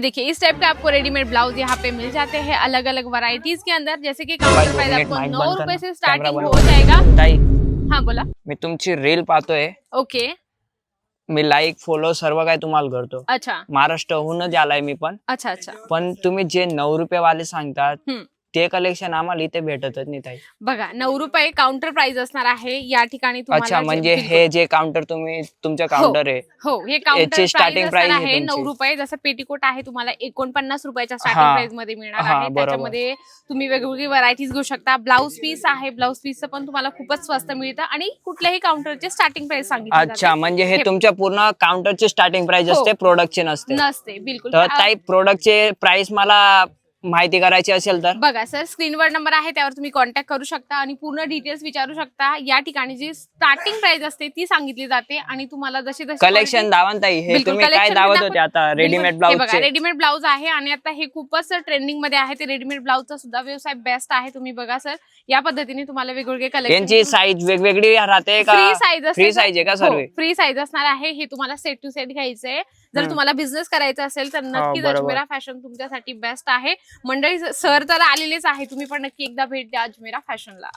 देखिए इस टाइप का आपको रेडीमेड ब्लाउज यहाँ पे मिल जाते हैं अलग अलग वराइटीज के अंदर जैसे कि काउंटर प्राइस आपको नौ रूपए से स्टार्टिंग हो जाएगा। हाँ बोला। मी तुमची रील पाहतोय ओके। मी लाइक फॉलो सर्व काय तुम्हाला करतो। अच्छा। महाराष्ट्रहूनच आलाय मी पण। अच्छा अच्छा। पण तुम्ही जे नऊ रुपये वाले सांगतात हम्म. ते कलेक्शन आम्हाला इथे भेटतच नाही ताई बघा नऊ रुपये काउंटर प्राइस असणार आहे या ठिकाणी तुम्हाला अच्छा जे- म्हणजे बिलकुल. हे जे काउंटर तुम्ही तुमचं काउंटर आहे हो हे काउंटर याची starting प्राइस price आहे आहे तुमची. नऊ रुपये जसं पेटीकोट आहे तुम्हाला एकोणपन्नास रुपयाच्या हा. स्टार्टिंग प्राइसमध्ये मिळणार हा, आहे बरोबर. त्याच्यामध्ये तुम्ही वेगवेगळी व्हरायटीज घेऊ शकता ब्लाऊज पीस आहे ब्लाऊज पीसचं पण तुम्हाला खूपच स्वस्त मिळतं आणि कुठल्याही काउंटरचे स्टार्टिंग प्राइस सांगितली अच्छा जाते. म्हणजे हे हे- तुमच्या पूर्ण काउंटरची स्टार्टिंग प्राइस हो. असते प्रोडक्टची नसते नसते बिलकुल तर प्रोडक्टचे प्राइस मला माहिती करायची असेल तर. बघा सर स्क्रीनवर नंबर आहे त्यावर तुम्ही कॉन्टॅक्ट करू शकता आणि पूर्ण डिटेल्स विचारू शकता. या ठिकाणी जी स्टार्टिंग प्राइस असते ती सांगितली जाते आणि तुम्हाला जशी जशी कलेक्शन दावण ताई हे बिलकुल, तुम्ही काय collection दावत होते आता? बिलकुल. रेडीमेड हे बघा रेडीमेड ब्लाऊज आहे आणि आता हे खूपच ट्रेंडिंगमध्ये आहे. ते रेडीमेड ब्लाऊजचा सुद्धा व्यवसाय बेस्ट आहे तुम्ही बघा सर. या पद्धतीने तुम्हाला वेगवेगळे यांची कलेक्शन साईज वेगवेगळी राहते का? फ्री साईज फ्री साईज आहे का सर्व? फ्री साईज असणार आहे हे तुम्हाला सेट टू सेट घ्यायचंय. जर हम्म. तुम्हाला बिझनेस करायचा असेल तर नक्कीच बरोबर. अजमेरा फॅशन तुमच्यासाठी बेस्ट आहे. मंडळी सर तर आलेलेच आहे. तुम्ही पण नक्की एकदा भेट द्या अजमेरा फॅशनला.